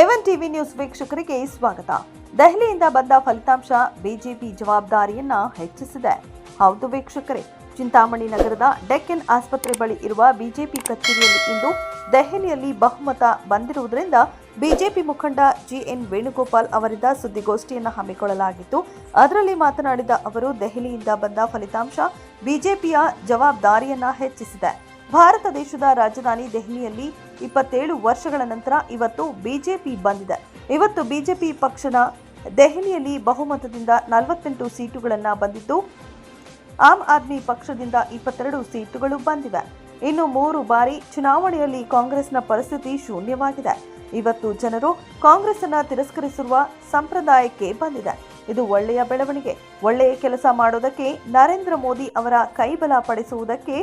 Heaven TV news ವೀಕ್ಷಕರಿಗೆ ಸ್ವಾಗತ. ದೆಹಲಿಯಿಂದ ಬಂದ ಫಲಿತಾಂಶ ಬಿಜೆಪಿ ಜವಾಬ್ದಾರಿಯನ್ನ ಹೆಚ್ಚಿಸಿದೆ. ಹೌದು ವೀಕ್ಷಕರೇ, ಚಿಂತಾಮಣಿ ನಗರದ ಡೆಕ್ಕನ್ ಆಸ್ಪತ್ರೆ ಬಳಿ ಇರುವ ಬಿಜೆಪಿ ಕಚೇರಿಯಲ್ಲಿ ಇಂದು ದೆಹಲಿಯಲ್ಲಿ ಬಹುಮತ ಬಂದಿರುವುದರಿಂದ ಬಿಜೆಪಿ ಮುಖಂಡ ಜಿಎನ್ ವೇಣುಗೋಪಾಲ್ ಅವರಿಂದ ಸುದ್ದಿಗೋಷ್ಠಿಯನ್ನು ಹಮ್ಮಿಕೊಳ್ಳಲಾಗಿತ್ತು. ಅದರಲ್ಲಿ ಮಾತನಾಡಿದ ಅವರು, ದೆಹಲಿಯಿಂದ ಬಂದ ಫಲಿತಾಂಶ ಬಿಜೆಪಿಯ ಜವಾಬ್ದಾರಿಯನ್ನ ಹೆಚ್ಚಿಸಿದೆ. ಭಾರತ ದೇಶದ ರಾಜಧಾನಿ ದೆಹಲಿಯಲ್ಲಿ ಇಪ್ಪತ್ತೇಳು ವರ್ಷಗಳ ನಂತರ ಇವತ್ತು ಬಿಜೆಪಿ ಬಂದಿದೆ. ಇವತ್ತು ಬಿಜೆಪಿ ಪಕ್ಷನ ದೆಹಲಿಯಲ್ಲಿ ಬಹುಮತದಿಂದ ನಲವತ್ತೆಂಟು ಸೀಟುಗಳನ್ನು ಬಂದಿದ್ದು ಆಮ್ ಆದ್ಮಿ ಪಕ್ಷದಿಂದ ಇಪ್ಪತ್ತೆರಡು ಸೀಟುಗಳು ಬಂದಿವೆ. ಇನ್ನು ಮೂರು ಬಾರಿ ಚುನಾವಣೆಯಲ್ಲಿ ಕಾಂಗ್ರೆಸ್ನ ಪರಿಸ್ಥಿತಿ ಶೂನ್ಯವಾಗಿದೆ. ಇವತ್ತು ಜನರು ಕಾಂಗ್ರೆಸ್ ಅನ್ನ ತಿರಸ್ಕರಿಸಿರುವ ಸಂಪ್ರದಾಯಕ್ಕೆ ಬಂದಿದೆ. ಇದು ಒಳ್ಳೆಯ ಬೆಳವಣಿಗೆ. ಒಳ್ಳೆಯ ಕೆಲಸ ಮಾಡೋದಕ್ಕೆ ನರೇಂದ್ರ ಮೋದಿ ಅವರ ಕೈಬಲ ಪಡಿಸುವುದಕ್ಕೆ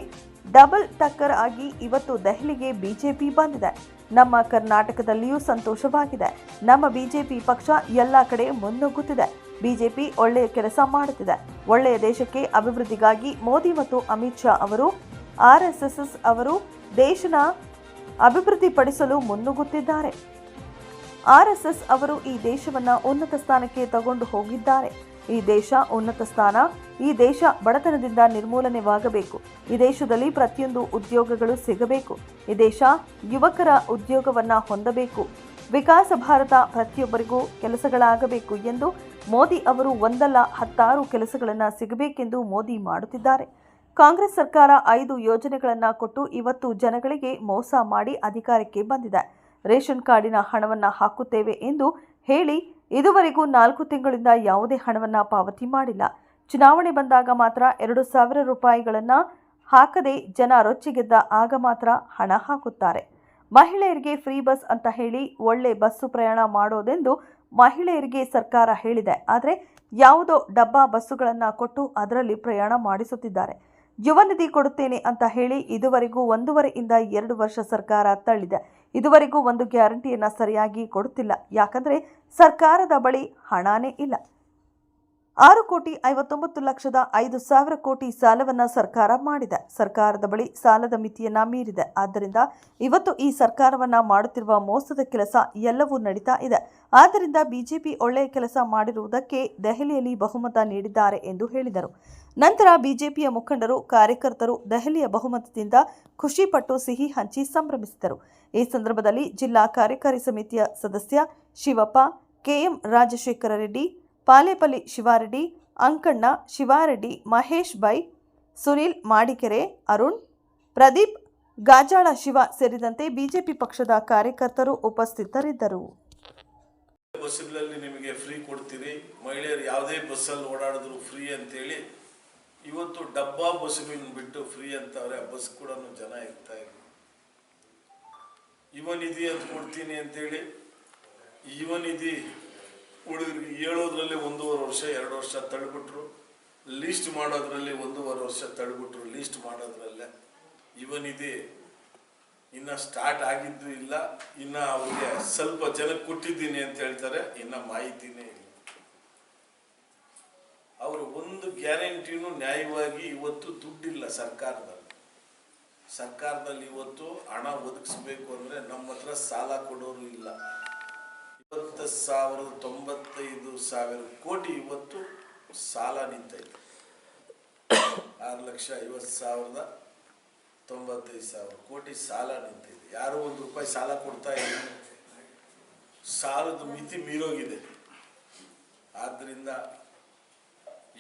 ಡಬಲ್ ಟಕ್ಕರ್ ಆಗಿ ಇವತ್ತು ದೆಹಲಿಗೆ ಬಿಜೆಪಿ ಬಂದಿದೆ. ನಮ್ಮ ಕರ್ನಾಟಕದಲ್ಲಿಯೂ ಸಂತೋಷವಾಗಿದೆ. ನಮ್ಮ ಬಿಜೆಪಿ ಪಕ್ಷ ಎಲ್ಲ ಕಡೆ ಮುನ್ನುಗ್ಗುತ್ತಿದೆ. ಬಿಜೆಪಿ ಒಳ್ಳೆಯ ಕೆಲಸ ಮಾಡುತ್ತಿದೆ. ಒಳ್ಳೆಯ ದೇಶಕ್ಕೆ ಅಭಿವೃದ್ಧಿಗಾಗಿ ಮೋದಿ ಮತ್ತು ಅಮಿತ್ ಶಾ ಅವರು ಆರ್ಎಸ್ಎಸ್ ಅವರು ದೇಶನ ಅಭಿವೃದ್ಧಿಪಡಿಸಲು ಮುನ್ನುಗ್ಗುತ್ತಿದ್ದಾರೆ. ಆರ್ಎಸ್ಎಸ್ ಅವರು ಈ ದೇಶವನ್ನು ಉನ್ನತ ಸ್ಥಾನಕ್ಕೆ ತಗೊಂಡು ಹೋಗಿದ್ದಾರೆ. ಈ ದೇಶ ಉನ್ನತ ಸ್ಥಾನ, ಈ ದೇಶ ಬಡತನದಿಂದ ನಿರ್ಮೂಲನೆವಾಗಬೇಕು. ಈ ದೇಶದಲ್ಲಿ ಪ್ರತಿಯೊಂದು ಉದ್ಯೋಗಗಳು ಸಿಗಬೇಕು. ಈ ದೇಶ ಯುವಕರ ಉದ್ಯೋಗವನ್ನ ಹೊಂದಬೇಕು. ವಿಕಾಸ ಭಾರತ ಪ್ರತಿಯೊಬ್ಬರಿಗೂ ಕೆಲಸಗಳಾಗಬೇಕು ಎಂದು ಮೋದಿ ಅವರು ಒಂದಲ್ಲ ಹತ್ತಾರು ಕೆಲಸಗಳನ್ನು ಸಿಗಬೇಕೆಂದು ಮೋದಿ ಮಾಡುತ್ತಿದ್ದಾರೆ. ಕಾಂಗ್ರೆಸ್ ಸರ್ಕಾರ ಐದು ಯೋಜನೆಗಳನ್ನು ಕೊಟ್ಟು ಇವತ್ತು ಜನಗಳಿಗೆ ಮೋಸ ಮಾಡಿ ಅಧಿಕಾರಕ್ಕೆ ಬಂದಿದೆ. ರೇಷನ್ ಕಾರ್ಡಿನ ಹಣವನ್ನು ಹಾಕುತ್ತೇವೆ ಎಂದು ಹೇಳಿ ಇದುವರೆಗೂ ನಾಲ್ಕು ತಿಂಗಳಿಂದ ಯಾವುದೇ ಹಣವನ್ನು ಪಾವತಿ ಮಾಡಿಲ್ಲ. ಚುನಾವಣೆ ಬಂದಾಗ ಮಾತ್ರ ಎರಡು ಸಾವಿರ ರೂಪಾಯಿಗಳನ್ನು ಹಾಕದೆ ಜನ ರೊಚ್ಚಿಗೆದ್ದ ಆಗ ಮಾತ್ರ ಹಣ ಹಾಕುತ್ತಾರೆ. ಮಹಿಳೆಯರಿಗೆ ಫ್ರೀ ಬಸ್ ಅಂತ ಹೇಳಿ ಒಳ್ಳೆ ಬಸ್ಸು ಪ್ರಯಾಣ ಮಾಡೋದೆಂದು ಮಹಿಳೆಯರಿಗೆ ಸರ್ಕಾರ ಹೇಳಿದೆ. ಆದರೆ ಯಾವುದೋ ಡಬ್ಬಾ ಬಸ್ಸುಗಳನ್ನು ಕೊಟ್ಟು ಅದರಲ್ಲಿ ಪ್ರಯಾಣ ಮಾಡಿಸುತ್ತಿದ್ದಾರೆ. ಯುವ ನಿಧಿ ಕೊಡುತ್ತೇನೆ ಅಂತ ಹೇಳಿ ಇದುವರೆಗೂ ಒಂದೂವರೆಯಿಂದ ಎರಡು ವರ್ಷ ಸರ್ಕಾರ ತಳ್ಳಿದೆ. ಇದುವರೆಗೂ ಒಂದು ಗ್ಯಾರಂಟಿಯನ್ನು ಸರಿಯಾಗಿ ಕೊಡುತ್ತಿಲ್ಲ. ಯಾಕಂದರೆ ಸರ್ಕಾರದ ಬಳಿ ಹಣನೇ ಇಲ್ಲ. ಆರು ಕೋಟಿ ಐವತ್ತೊಂಬತ್ತು ಲಕ್ಷದ ಐದು ಸಾವಿರ ಕೋಟಿ ಸಾಲವನ್ನು ಸರ್ಕಾರ ಮಾಡಿದೆ. ಸರ್ಕಾರದ ಬಳಿ ಸಾಲದ ಮಿತಿಯನ್ನ ಮೀರಿದೆ. ಆದ್ದರಿಂದ ಇವತ್ತು ಈ ಸರ್ಕಾರವನ್ನ ಮಾಡುತ್ತಿರುವ ಮೋಸದ ಕೆಲಸ ಎಲ್ಲವೂ ನಡೀತಾ ಇದೆ. ಆದ್ದರಿಂದ ಬಿಜೆಪಿ ಒಳ್ಳೆಯ ಕೆಲಸ ಮಾಡಿರುವುದಕ್ಕೆ ದೆಹಲಿಯಲ್ಲಿ ಬಹುಮತ ನೀಡಿದ್ದಾರೆ ಎಂದು ಹೇಳಿದರು. ನಂತರ ಬಿಜೆಪಿಯ ಮುಖಂಡರು, ಕಾರ್ಯಕರ್ತರು ದೆಹಲಿಯ ಬಹುಮತದಿಂದ ಖುಷಿಪಟ್ಟು ಸಿಹಿ ಹಂಚಿ ಸಂಭ್ರಮಿಸಿದರು. ಈ ಸಂದರ್ಭದಲ್ಲಿ ಜಿಲ್ಲಾ ಕಾರ್ಯಕಾರಿ ಸಮಿತಿಯ ಸದಸ್ಯ ಶಿವಪ್ಪ, ಕೆಎಂ ರಾಜಶೇಖರ ರೆಡ್ಡಿ, ಪಾಲೇಪಲ್ಲಿ ಶಿವಾರೆಡ್ಡಿ, ಅಂಕಣ್ಣ ಶಿವಾರೆಡ್ಡಿ, ಮಹೇಶ್ ಬೈ, ಸುನೀಲ್ ಮಾಡಿಕೆರೆ, ಅರುಣ್, ಪ್ರದೀಪ್, ಗಾಜಾಳ ಶಿವ ಸೇರಿದಂತೆ ಬಿಜೆಪಿ ಪಕ್ಷದ ಕಾರ್ಯಕರ್ತರು ಉಪಸ್ಥಿತರಿದ್ದರು. ಬಸ್ಸುಗಳಲ್ಲಿ ನಿಮಗೆ ಫ್ರೀ ಕೊಡ್ತೀರಿ ಮಹಿಳೆಯರು ಯಾವುದೇ ಬಸ್ಸಲ್ಲಿ ಓಡಾಡಿದ್ರು ಫ್ರೀ ಅಂತೇಳಿ, ಇವತ್ತು ಡಬ್ಬಾ ಬಸ್ಸುಗಳನ್ನು ಬಿಟ್ಟು ಫ್ರೀ ಅಂತವ್ರೆ, ಆ ಬಸ್ ಕೂಡ ಜನ ಇರ್ತಾ ಇಲ್ಲ. ಯುವ ನಿಧಿ ಅಂತ ಕೊಡ್ತೀನಿ ಅಂತೇಳಿ ಯುವ ನಿಧಿ ಹುಡುಗರಿಗೆ ಹೇಳೋದ್ರಲ್ಲಿ ಒಂದೂವರೆ ವರ್ಷ, ಎರಡು ವರ್ಷ ತಳ್ಬಿಟ್ರು. ಲೀಸ್ಟ್ ಮಾಡೋದ್ರಲ್ಲಿ ಒಂದೂವರೆ ವರ್ಷ ತಳ್ಬಿಟ್ರು. ಲೀಸ್ಟ್ ಮಾಡೋದ್ರಲ್ಲೇ ಯುವ ನಿಧಿ ಇನ್ನ ಸ್ಟಾರ್ಟ್ ಆಗಿದ್ದು ಇಲ್ಲ. ಇನ್ನ ಅವ್ರಿಗೆ ಸ್ವಲ್ಪ ಜನಕ್ಕೆ ಕೊಟ್ಟಿದ್ದೀನಿ ಅಂತ ಹೇಳ್ತಾರೆ. ಇನ್ನ ಮಾಹಿತಿನೇ ಇಲ್ಲ. ಅವರು ಒಂದು ಗ್ಯಾರಂಟಿನೂ ನ್ಯಾಯವಾಗಿ ಇವತ್ತು ದುಡ್ಡಿಲ್ಲ ಸರ್ಕಾರದಲ್ಲಿ ಸರ್ಕಾರದಲ್ಲಿ ಇವತ್ತು ಹಣ ಒದಗಿಸ್ಬೇಕು ಅಂದ್ರೆ ನಮ್ಮ ಹತ್ರ ಸಾಲ ಕೊಡೋರು ಇಲ್ಲ. ಇಪ್ಪತ್ತು ಸಾವಿರದ ತೊಂಬತ್ತೈದು ಸಾವಿರ ಕೋಟಿ ಇವತ್ತು ಸಾಲ ನಿಂತೈತೆ. ಆರು ಲಕ್ಷ ಐವತ್ತು ಸಾವಿರದ ತೊಂಬತ್ತೈದು ಸಾವಿರ ಕೋಟಿ ಸಾಲ ನಿಂತಿದೆ ಯಾರೋ ಒಂದು ರೂಪಾಯಿ ಸಾಲ ಕೊಡ್ತಾ ಇಲ್ಲ ಸಾಲದ ಮಿತಿ ಮೀರೋಗಿದೆ. ಆದ್ದರಿಂದ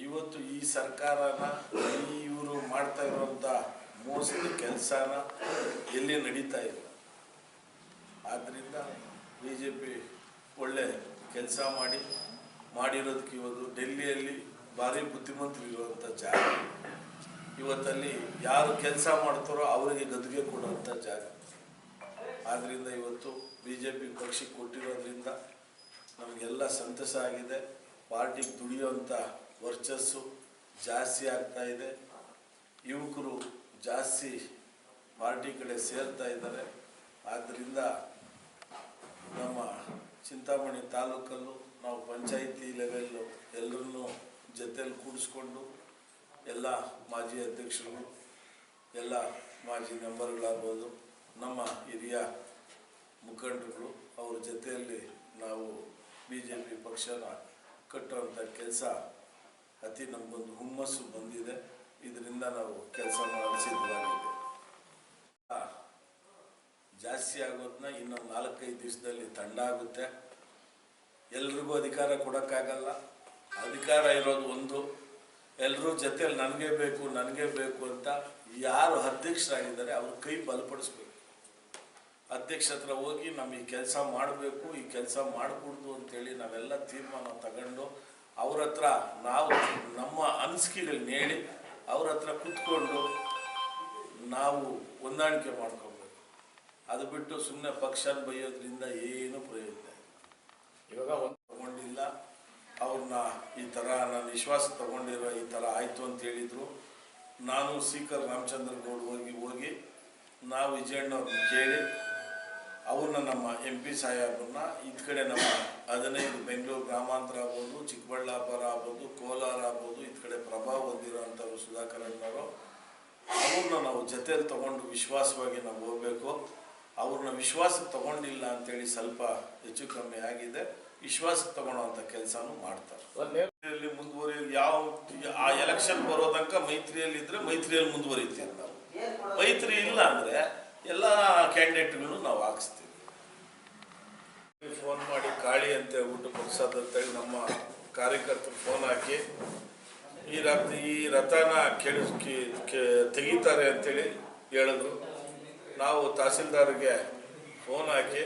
ಇವತ್ತು ಈ ಸರ್ಕಾರನ ಇವರು ಮಾಡ್ತಾ ಇರುವಂತ ಮೋಸದ ಕೆಲಸನ ಎಲ್ಲಿ ನಡೀತಾ ಇಲ್ಲ. ಆದ್ದರಿಂದ ಬಿ ಜೆ ಪಿ ಒಳ್ಳೆ ಕೆಲಸ ಮಾಡಿ, ಮಾಡಿರೋದಕ್ಕೆ ಇವತ್ತು ಡೆಲ್ಲಿಯಲ್ಲಿ ಭಾರಿ ಬುದ್ಧಿಮಂತರಿರುವಂಥ ಜಾಗ. ಇವತ್ತಲ್ಲಿ ಯಾರು ಕೆಲಸ ಮಾಡ್ತಾರೋ ಅವರಿಗೆ ಗದ್ದುಗೆ ಕೊಡುವಂಥ ಜಾಗ. ಆದ್ದರಿಂದ ಇವತ್ತು ಬಿ ಜೆ ಪಿ ಪಕ್ಷಕ್ಕೆ ಕೊಟ್ಟಿರೋದ್ರಿಂದ ನಮಗೆಲ್ಲ ಸಂತಸ ಆಗಿದೆ. ಪಾರ್ಟಿಗೆ ದುಡಿಯುವಂಥ ವರ್ಚಸ್ಸು ಜಾಸ್ತಿ ಆಗ್ತಾ ಇದೆ. ಯುವಕರು ಜಾಸ್ತಿ ಪಾರ್ಟಿ ಕಡೆ ಸೇರ್ತಾ ಇದ್ದಾರೆ. ಆದ್ದರಿಂದ ನಮ್ಮ ಚಿಂತಾಮಣಿ ತಾಲೂಕಲ್ಲೂ ನಾವು ಪಂಚಾಯಿತಿ ಲೆವೆಲ್ಲು ಎಲ್ಲರನ್ನೂ ಜೊತೆಯಲ್ಲಿ ಕೂಡಿಸ್ಕೊಂಡು ಎಲ್ಲ ಮಾಜಿ ಅಧ್ಯಕ್ಷರು ಎಲ್ಲ ಮಾಜಿ ಮೆಂಬರ್ಗಳಾಗ್ಬೋದು, ನಮ್ಮ ಹಿರಿಯ ಮುಖಂಡರುಗಳು ಅವ್ರ ಜೊತೆಯಲ್ಲಿ ನಾವು ಬಿ ಜೆ ಪಿ ಪಕ್ಷನ ಕಟ್ಟುವಂಥ ಕೆಲಸ ಅತಿ ನಮಗೊಂದು ಹುಮ್ಮಸ್ಸು ಬಂದಿದೆ. ಇದರಿಂದ ನಾವು ಕೆಲಸ ಮಾಡಲು ಸಿದ್ಧವಾಗಿದೆ ಜಾಸ್ತಿ ಆಗೋದನ್ನ ಇನ್ನೊಂದು ನಾಲ್ಕೈದು ದಿವಸದಲ್ಲಿ ತಂಡ ಆಗುತ್ತೆ. ಎಲ್ರಿಗೂ ಅಧಿಕಾರ ಕೊಡೋಕ್ಕಾಗಲ್ಲ. ಅಧಿಕಾರ ಇರೋದು ಒಂದು. ಎಲ್ಲರೂ ಜೊತೆಯಲ್ಲಿ ನನಗೆ ಬೇಕು ನನಗೆ ಬೇಕು ಅಂತ ಯಾರು ಅಧ್ಯಕ್ಷರಾಗಿದ್ದಾರೆ ಅವ್ರ ಕೈ ಬಲಪಡಿಸ್ಬೇಕು. ಅಧ್ಯಕ್ಷ ಹತ್ರ ಹೋಗಿ ನಮ್ಮ ಈ ಕೆಲಸ ಮಾಡಬೇಕು, ಈ ಕೆಲಸ ಮಾಡಕೂಡ್ದು ಅಂತೇಳಿ ನಾವೆಲ್ಲ ತೀರ್ಮಾನ ತಗೊಂಡು ಅವ್ರ ಹತ್ರ ನಾವು ನಮ್ಮ ಅನಿಸಿಕೆಗಳನ್ನ ಹೇಳಿ ಅವ್ರ ಹತ್ರ ಕುತ್ಕೊಂಡು ನಾವು ಹೊಂದಾಣಿಕೆ ಮಾಡ್ಕೊಬೇಕು. ಅದು ಬಿಟ್ಟು ಸುಮ್ಮನೆ ಪಕ್ಷ ಬೈಯೋದ್ರಿಂದ ಏನು ಪ್ರಯೋಜನ. ಇವಾಗ ಒಂದು ತಗೊಂಡಿಲ್ಲ. ಅವ್ರನ್ನ ಈ ಥರ ನಾನು ವಿಶ್ವಾಸ ತಗೊಂಡಿರೋ ಈ ಥರ ಆಯಿತು ಅಂತ ಹೇಳಿದರು. ನಾನು ಸ್ಪೀಕರ್ ರಾಮಚಂದ್ರ ಗೌಡ್ ಹೋಗಿ ಹೋಗಿ ನಾವು ವಿಜಯಣ್ಣವ್ರನ್ನ ಕೇಳಿ ಅವ್ರನ್ನ ನಮ್ಮ ಎಂ ಪಿ ಸಾಹೇಬ್ರನ್ನ ಇದ್ ಕಡೆ ನಮ್ಮ ಹದಿನೈದು ಬೆಂಗಳೂರು ಗ್ರಾಮಾಂತರ ಆಗ್ಬೋದು, ಚಿಕ್ಕಬಳ್ಳಾಪುರ ಆಗ್ಬೋದು, ಕೋಲಾರ ಆಗ್ಬೋದು, ಇದ್ ಕಡೆ ಪ್ರಭಾವ ಹೊಂದಿರೋವಂಥವ್ರು ಸುಧಾಕರ್ ಅಣ್ಣವರು. ಅವ್ರನ್ನ ನಾವು ಜೊತೆಲಿ ತಗೊಂಡು ವಿಶ್ವಾಸವಾಗಿ ನಾವು ಹೋಗಬೇಕು. ಅವ್ರನ್ನ ವಿಶ್ವಾಸಕ್ಕೆ ತಗೊಂಡಿಲ್ಲ ಅಂತೇಳಿ ಸ್ವಲ್ಪ ಹೆಚ್ಚು ಕಮ್ಮಿ ಆಗಿದೆ. ವಿಶ್ವಾಸಕ್ಕೆ ತಗೊಳ್ಳೋವಂಥ ಕೆಲಸನೂ ಮಾಡ್ತಾರೆ. ಒಂದು ನೇರ ಮೈತ್ರಿಯಲ್ಲಿ ಮುಂದುವರಿ ಯಾವ ಆ ಎಲೆಕ್ಷನ್ ಬರೋ ತನಕ ಮೈತ್ರಿಯಲ್ಲಿ ಇದ್ರೆ ಮೈತ್ರಿಯಲ್ಲಿ ಮುಂದುವರಿತೀವಿ ನಾವು. ಮೈತ್ರಿ ಇಲ್ಲ ಅಂದ್ರೆ ಎಲ್ಲ ಕ್ಯಾಂಡಿಡೇಟ್ಗಳನ್ನು ನಾವು ಹಾಕಿಸ್ತೀವಿ. ಫೋನ್ ಮಾಡಿ ಕಾಳಿ ಅಂತ ಊಟ ಅಂತೇಳಿ ನಮ್ಮ ಕಾರ್ಯಕರ್ತರು ಫೋನ್ ಹಾಕಿ, ಈ ರಥ, ಈ ರಥನ ಕೆಡಿಸ್ಕಿ ತೆಗಿತಾರೆ ಅಂತೇಳಿ ಹೇಳಿದ್ರು. ನಾವು ತಹಸೀಲ್ದಾರ್ಗೆ ಫೋನ್ ಹಾಕಿ,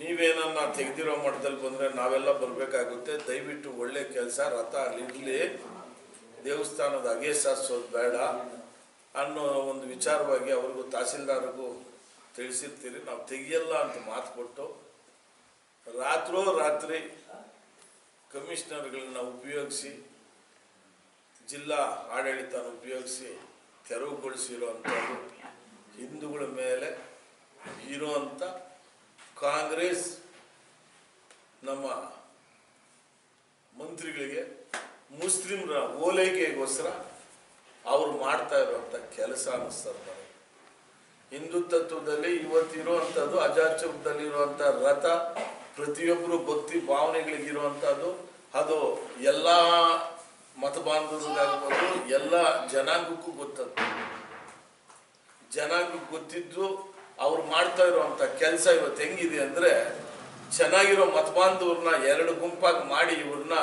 ನೀವೇನನ್ನ ತೆಗೆದಿರೋ ಮಟ್ಟದಲ್ಲಿ ಬಂದರೆ ನಾವೆಲ್ಲ ಬರಬೇಕಾಗುತ್ತೆ. ದಯವಿಟ್ಟು ಒಳ್ಳೆ ಕೆಲಸ, ರಥ ಅಲ್ಲಿರಲಿ ದೇವಸ್ಥಾನದ ಅಗೆ ಸಾರಿಸೋದು ಬೇಡ. ಅನ್ನೋ ಒಂದು ವಿಚಾರವಾಗಿ ಅವ್ರಿಗೂ ತಹಸೀಲ್ದಾರ್ಗೂ ತಿಳಿಸಿರ್ತೀರಿ. ನಾವು ತೆಗಿಯಲ್ಲ ಅಂತ ಮಾತು ಕೊಟ್ಟು ರಾತ್ರೋ ರಾತ್ರಿ ಕಮಿಷನರ್ಗಳನ್ನ ಉಪಯೋಗಿಸಿ, ಜಿಲ್ಲಾ ಆಡಳಿತ ಉಪಯೋಗಿಸಿ ತೆರವುಗೊಳಿಸಿರುವಂಥದ್ದು ಹಿಂದೂಗಳ ಮೇಲೆ ಇರುವಂಥ ಕಾಂಗ್ರೆಸ್ ನಮ್ಮ ಮಂತ್ರಿಗಳಿಗೆ ಮುಸ್ಲಿಮರ ಓಲೈಕೆಗೋಸ್ಕರ ಅವ್ರು ಮಾಡ್ತಾ ಇರುವಂಥ ಕೆಲಸ ಅನ್ನಿಸ್ತಾರೆ. ಹಿಂದೂ ತತ್ವದಲ್ಲಿ ಇವತ್ತಿರುವಂಥದ್ದು ಅಜಾಚುಕದಲ್ಲಿರುವಂಥ ರಥ ಪ್ರತಿಯೊಬ್ಬರು ಭಕ್ತಿ ಭಾವನೆಗಳಿಗಿರುವಂಥದ್ದು ಅದು ಎಲ್ಲ ಮತ ಎಲ್ಲ ಜನಾಂಗಕ್ಕೂ ಗೊತ್ತದ್ದು ಜನಾಂಗಕ್ಕೆ ಗೊತ್ತಿದ್ದು ಅವ್ರು ಮಾಡ್ತಾ ಇರುವಂಥ ಕೆಲಸ ಇವತ್ತು ಹೆಂಗಿದೆ ಅಂದ್ರೆ, ಚೆನ್ನಾಗಿರೋ ಮತಬಾಂಧವ್ರನ್ನ ಎರಡು ಗುಂಪಾಗಿ ಮಾಡಿ ಇವ್ರನ್ನ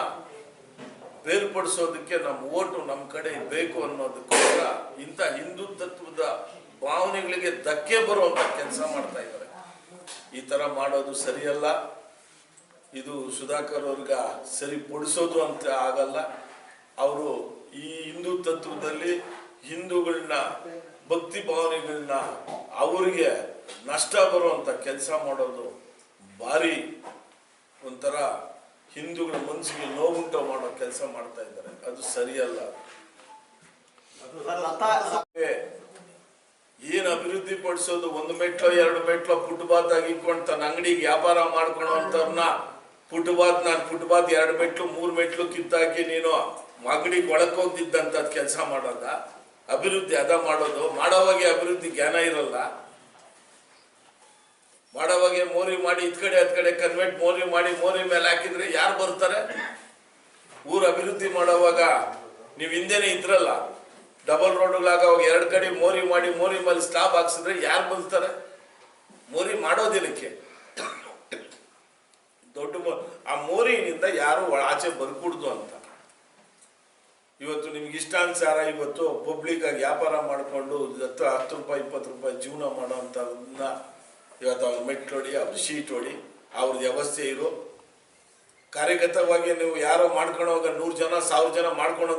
ಬೇರ್ಪಡಿಸೋದಕ್ಕೆ ನಮ್ಮ ಓಟು ನಮ್ಮ ಕಡೆ ಬೇಕು ಅನ್ನೋದಕ್ಕೋಸ್ಕರ ಇಂಥ ಹಿಂದೂ ತತ್ವದ ಭಾವನೆಗಳಿಗೆ ಧಕ್ಕೆ ಬರುವಂತ ಕೆಲಸ ಮಾಡ್ತಾ ಇದ್ದಾರೆ. ಈ ತರ ಮಾಡೋದು ಸರಿಯಲ್ಲ. ಇದು ಸುಧಾಕರ್ ಅವ್ರಿಗ ಸರಿಪಡಿಸೋದು ಅಂತ ಆಗಲ್ಲ. ಅವರು ಈ ಹಿಂದೂ ತತ್ವದಲ್ಲಿ ಹಿಂದೂಗಳನ್ನ ಭಕ್ತಿ ಭಾವನೆಗಳನ್ನ ಅವರಿಗೆ ನಷ್ಟ ಬರುವಂತ ಕೆಲಸ ಮಾಡೋದು ಭಾರಿ ಒಂಥರ ಹಿಂದೂಗಳ ಮನಸ್ಸಿಗೆ ನೋವುಂಟ ಮಾಡೋ ಕೆಲಸ ಮಾಡ್ತಾ ಇದ್ದಾರೆ. ಅದು ಸರಿಯಲ್ಲ. ಏನ್ ಅಭಿವೃದ್ಧಿ ಪಡಿಸೋದು? ಒಂದು ಮೆಟ್ಲು ಎರಡು ಮೆಟ್ಲು ಫುಟ್ಬಾತ್ ಆಗಿಕೊಂಡು ತನ್ನ ಅಂಗಡಿಗೆ ವ್ಯಾಪಾರ ಮಾಡ್ಕೊಳೋಂಥವ್ರನ್ನ ಫುಟ್ಬಾತ್ ನಾನು ಫುಟ್ಬಾತ್ ಎರಡು ಮೆಟ್ಲು ಮೂರು ಮೆಟ್ಲು ಕಿತ್ತಾಕಿ ನೀನು ಅಂಗಡಿಗೆ ಒಳಕ್ ಹೋಗ್ತಿದ್ದಂತ ಕೆಲಸ ಮಾಡೋದ? ಅಭಿವೃದ್ಧಿ ಅದ ಮಾಡೋದು? ಮಾಡೋವಾಗೆ ಅಭಿವೃದ್ಧಿ ಜ್ಞಾನ ಇರಲ್ಲ. ಮಾಡೋವಾಗೆ ಮೋರಿ ಮಾಡಿ ಇತ್ ಕಡೆ ಕಡೆ ಕನ್ವೆಂಟ್ ಮೋರಿ ಮಾಡಿ ಮೋರಿ ಮೇಲೆ ಹಾಕಿದ್ರೆ ಯಾರು ಬರ್ತಾರೆ ಊರ ಅಭಿವೃದ್ಧಿ ಮಾಡೋವಾಗ ನೀವು ಹಿಂದೆನೆ ಇದ್ರಲ್ಲ ಡಬಲ್ ರೋಡ್ಗಳಾಗವಾಗ ಎರಡು ಕಡೆ ಮೋರಿ ಮಾಡಿ ಮೋರಿ ಮೇಲೆ ಸ್ಟಾಪ್ ಹಾಕ್ಸಿದ್ರೆ ಯಾರು ಬರ್ತಾರೆ ಮೋರಿ ಮಾಡೋದಿಲ್ಲಕ್ಕೆ ದೊಡ್ಡ ಆ ಮೋರಿನಿಂದ ಯಾರು ಆಚೆ ಬರ್ಕೂಡ್ದು ಅಂತ. ಇವತ್ತು ನಿಮ್ಗೆ ಇಷ್ಟಾನುಸಾರ ಇವತ್ತು ಪಬ್ಲಿಕ್ ಆಗಿ ವ್ಯಾಪಾರ ಮಾಡಿಕೊಂಡು ಹತ್ತು ಹತ್ತು ರೂಪಾಯಿ, ಇಪ್ಪತ್ತು ರೂಪಾಯಿ ಜೀವನ ಮಾಡೋಂಥವ್ರನ್ನ ಇವತ್ತು ಅವ್ರ ಮೆಟ್ಲೋಡಿ ಅವ್ರ ಶೀಟ್ ಹೊಡಿ ಅವ್ರದ್ದು ವ್ಯವಸ್ಥೆ ಇರು. ಕಾರ್ಯಗತವಾಗಿ ನೀವು ಯಾರೋ ಮಾಡ್ಕೊಂಡೋಗ ನೂರು ಜನ, ಸಾವಿರ ಜನ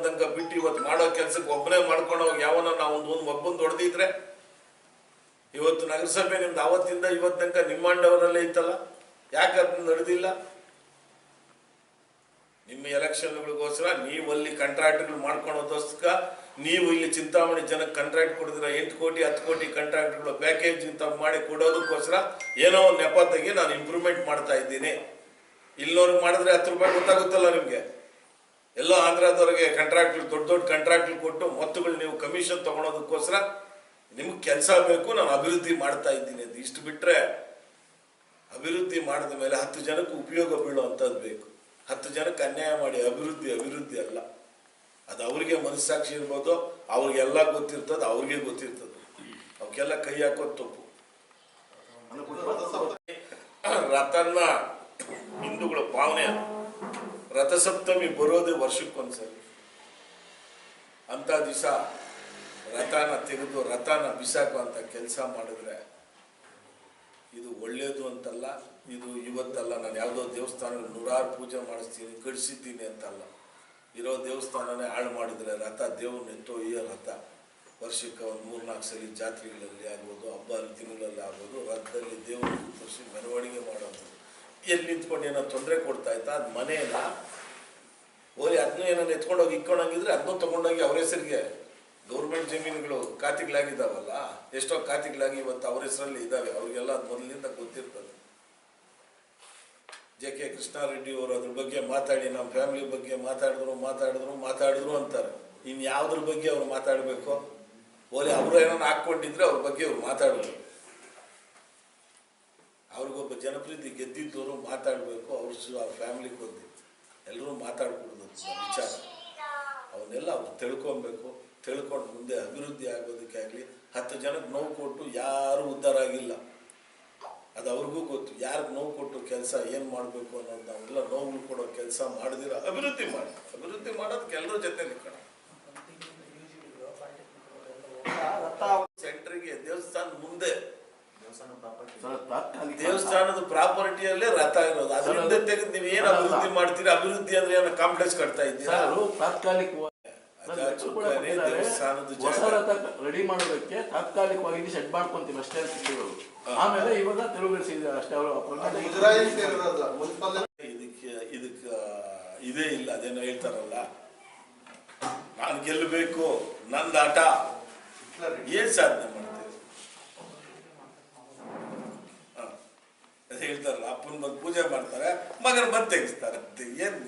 ತನಕ ಬಿಟ್ಟು ಇವತ್ತು ಮಾಡೋ ಕೆಲ್ಸಕ್ಕೆ ಒಬ್ಬನೇ ಮಾಡ್ಕೊಂಡೋಗ ಯಾವನ ನಾವು ಒಂದು ಒಂದು ಒಬ್ಬಂದು ಹೊಡೆದಿದ್ರೆ ಇವತ್ತು ನಗರಸಭೆ ನಿಮ್ದು ಅವತ್ತಿಂದ ಇವತ್ತು ತನಕ ನಿಮ್ಮಂಡವರಲ್ಲೇ ಇತ್ತಲ್ಲ? ಯಾಕೆ ಅದನ್ನ ನಡೆದಿಲ್ಲ? ನಿಮ್ಮ ಎಲೆಕ್ಷನ್ಗಳಿಗೋಸ್ಕರ ನೀವು ಅಲ್ಲಿ ಕಾಂಟ್ರಾಕ್ಟ್ಗಳು ಮಾಡ್ಕೊಳೋದೋಸ್ಕರ ನೀವು ಇಲ್ಲಿ ಚಿಂತಾಮಣಿ ಜನಕ್ಕೆ ಕಾಂಟ್ರಾಕ್ಟ್ ಕೊಡಿದ್ರೆ ಎಂಟು ಕೋಟಿ, ಹತ್ತು ಕೋಟಿ ಕಾಂಟ್ರಾಕ್ಟ್ಗಳು ಪ್ಯಾಕೇಜ್ ಅಂತ ಮಾಡಿ ಕೊಡೋದಕ್ಕೋಸ್ಕರ ಏನೋ ಒಂದು ನೆಪ ನಾನು ಇಂಪ್ರೂವ್ಮೆಂಟ್ ಮಾಡ್ತಾ ಇದ್ದೀನಿ. ಇಲ್ಲೋರ್ಗೆ ಮಾಡಿದ್ರೆ ಹತ್ತು ರೂಪಾಯಿ ಗೊತ್ತಾಗುತ್ತಲ್ಲ ನಿಮಗೆ? ಎಲ್ಲ ಆಂಧ್ರದವ್ರಿಗೆ ಕಾಂಟ್ರಾಕ್ಟ್ ದೊಡ್ಡ ದೊಡ್ಡ ಕಾಂಟ್ರಾಕ್ಟ್ ಕೊಟ್ಟು ಮೊತ್ತಗಳು ನೀವು ಕಮಿಷನ್ ತಗೊಳೋದಕ್ಕೋಸ್ಕರ ನಿಮ್ಗೆ ಕೆಲಸ ಬೇಕು, ನಾನು ಅಭಿವೃದ್ಧಿ ಮಾಡ್ತಾ ಇದ್ದೀನಿ ಅದು ಇಷ್ಟು ಬಿಟ್ರೆ ಅಭಿವೃದ್ಧಿ ಮಾಡಿದ ಮೇಲೆ ಹತ್ತು ಜನಕ್ಕೆ ಉಪಯೋಗ ಬೀಳುವಂಥದ್ದು ಬೇಕು. ಹತ್ತು ಜನಕ್ಕೆ ಅನ್ಯಾಯ ಮಾಡಿ ಅಭಿವೃದ್ಧಿ ಅಭಿವೃದ್ಧಿ ಅಲ್ಲ. ಅದು ಅವ್ರಿಗೆ ಮನಸ್ಸಾಕ್ಷಿ ಇರ್ಬೋದು, ಅವ್ರಿಗೆಲ್ಲ ಗೊತ್ತಿರ್ತದೆ, ಅವ್ರಿಗೆ ಗೊತ್ತಿರ್ತದೆ. ಅವಕ್ಕೆಲ್ಲ ಕೈ ಹಾಕೋದು ತಪ್ಪು. ರಥನ್ನ ಹಿಂದೂಗಳ ಭಾವನೆ. ರಥಸಪ್ತಮಿ ಬರೋದೇ ವರ್ಷಕ್ಕೊಂದ್ಸರಿ. ಅಂತ ದಿವಸ ರಥನ ತೆಗೆದು, ರಥನ ಬಿಸಾಕುವಂತ ಕೆಲಸ ಮಾಡಿದ್ರೆ ಇದು ಒಳ್ಳೇದು ಅಂತಲ್ಲ, ಇದು ಇವತ್ತಲ್ಲ. ನಾನು ಯಾವುದೋ ದೇವಸ್ಥಾನ ನೂರಾರು ಪೂಜೆ ಮಾಡಿಸ್ತೀನಿ ಕಡಿಸಿದ್ದೀನಿ ಅಂತಲ್ಲ. ಇರೋ ದೇವಸ್ಥಾನನೇ ಹಾಳು ಮಾಡಿದರೆ ರಥ ದೇವ್ರನ್ನ ಈ ರಥ. ವರ್ಷಕ್ಕೆ ಒಂದು ಮೂರ್ನಾಲ್ಕು ಸಲ ಜಾತ್ರೆಗಳಲ್ಲಿ ಆಗ್ಬೋದು, ಹಬ್ಬ ಹರಿದಿನಗಳಲ್ಲಿ ಆಗ್ಬೋದು, ರಥದಲ್ಲಿ ದೇವರು ತೋರಿಸಿ ಮೆರವಣಿಗೆ ಮಾಡೋದು. ಎಲ್ಲಿ ನಿಂತ್ಕೊಂಡು ಏನೋ ತೊಂದರೆ ಕೊಡ್ತಾ ಇತ್ತಾ? ಅದು ಮನೆಯಲ್ಲ ಹೋಗಿ ಅದನ್ನೂ ಏನೋ ಎತ್ಕೊಂಡೋಗಿ ಇಕ್ಕೊಂಡಂಗಿದ್ರೆ ಅದನ್ನೂ ತೊಗೊಂಡೋಗಿ ಅವ್ರ ಹೆಸರಿಗೆ. ಗೌರ್ಮೆಂಟ್ ಜಮೀನುಗಳು ಖಾತೆಗಳಾಗಿದ್ದಾವಲ್ಲ ಎಷ್ಟೋ ಖಾತೆಗಳಾಗಿ ಇವತ್ತು ಅವ್ರ ಹೆಸರಲ್ಲಿ ಇದ್ದಾವೆ. ಅವ್ರಿಗೆಲ್ಲ ಅದು ಮೊದಲಿಂದ ಗೊತ್ತಿರ್ತದೆ. ಜೆ ಕೆ ಕೃಷ್ಣಾರೆಡ್ಡಿ ಅವರು ಅದ್ರ ಬಗ್ಗೆ ಮಾತಾಡಿ ನಮ್ಮ ಫ್ಯಾಮಿಲಿ ಬಗ್ಗೆ ಮಾತಾಡಿದ್ರು ಮಾತಾಡಿದ್ರು ಮಾತಾಡಿದ್ರು ಅಂತಾರೆ. ಇನ್ನು ಯಾವ್ದ್ರ ಬಗ್ಗೆ ಅವ್ರು ಮಾತಾಡಬೇಕು? ಓಲಿ ಅವರು ಏನೋ ಹಾಕ್ಕೊಂಡಿದ್ರೆ ಅವ್ರ ಬಗ್ಗೆ ಅವ್ರು ಮಾತಾಡಬೇಕು ಅವ್ರಿಗೊಬ್ಬ ಜನಪ್ರೀತಿ ಗೆದ್ದಿದ್ದವರು ಮಾತಾಡಬೇಕು, ಅವ್ರ ಫ್ಯಾಮಿಲಿ ಕೊದ್ದು ಎಲ್ಲರೂ ಮಾತಾಡ್ಕೊಡೋದು ವಿಚಾರ. ಅವನ್ನೆಲ್ಲ ಅವ್ರು ತಿಳ್ಕೊಬೇಕು. ತಿಳ್ಕೊಂಡು ಮುಂದೆ ಅಭಿವೃದ್ಧಿ ಆಗೋದಕ್ಕೆ ಆಗಲಿ, ಹತ್ತು ಜನಕ್ಕೆ ನೋವು ಕೊಟ್ಟು ಯಾರೂ ಉದ್ಧಾರ ಆಗಿಲ್ಲ. ಅದು ಅವ್ರಿಗೂ ಗೊತ್ತು. ಯಾರಿಗೆ ನೋವು ಕೊಟ್ಟು ಕೆಲಸ ಏನು ಮಾಡಬೇಕು ಅನ್ನೋದು ನಾವೆಲ್ಲ ನೋವು ಕೊಡೋ ಕೆಲಸ ಮಾಡಿದಿರ ಅಭಿವೃದ್ಧಿ ಮಾಡಿ. ಅಭಿವೃದ್ಧಿ ಮಾಡೋದಕ್ಕೆ ಎಲ್ಲರ ಜೊತೆ ಕಣ. ಸೆಂಟ್ರಿಗೆ ದೇವಸ್ಥಾನ ಮುಂದೆ. ದೇವಸ್ಥಾನದ ಪ್ರಾಪರ್ಟಿಯಲ್ಲೇ ರಥ ಇರೋದು. ಅದರಿಂದ ತೆಗೆದು ನೀವು ಏನು ಅಭಿವೃದ್ಧಿ ಮಾಡ್ತೀರಾ? ಅಭಿವೃದ್ಧಿ ಅಂದ್ರೆ ಏನೋ? ಕಾಂಪ್ಲೆಕ್ಸ್ ಕಟ್ತಾ ಇದ್ದೀರಾ? ದೇವಸ್ಥಾನದ ರೆಡಿ ಮಾಡೋದಕ್ಕೆ ತಾತ್ಕಾಲಿಕವಾಗಿ ಶೆಡ್ ಮಾಡ್ಕೊಂತೀವಿ ಅಷ್ಟೇ. ಆಮೇಲೆ ಇವಾಗ ತೆರವುಗೊಳಿಸಿದ್ದಾರೆ ಅಷ್ಟೇ ಅವರು ಇದಕ್ಕೆ ಇದಕ್ಕೆ ಇದೇ ಇಲ್ಲ ಅದೇನೋ ಹೇಳ್ತಾರಲ್ಲ. ನಾನು ಗೆಲ್ಲಬೇಕು ನಂದು ಆಟ. ಏನ್ ಸಾಧನೆ ಮಾಡ್ತೀವಿ ಹೇಳ್ತಾರಲ್ಲ ಅಪ್ಪನ ಬಂದು ಪೂಜೆ ಮಾಡ್ತಾರೆ ಮಗನ ಬಂದು ತೆಗಿಸ್ತಾರೆ ಅಂತ ಏನ್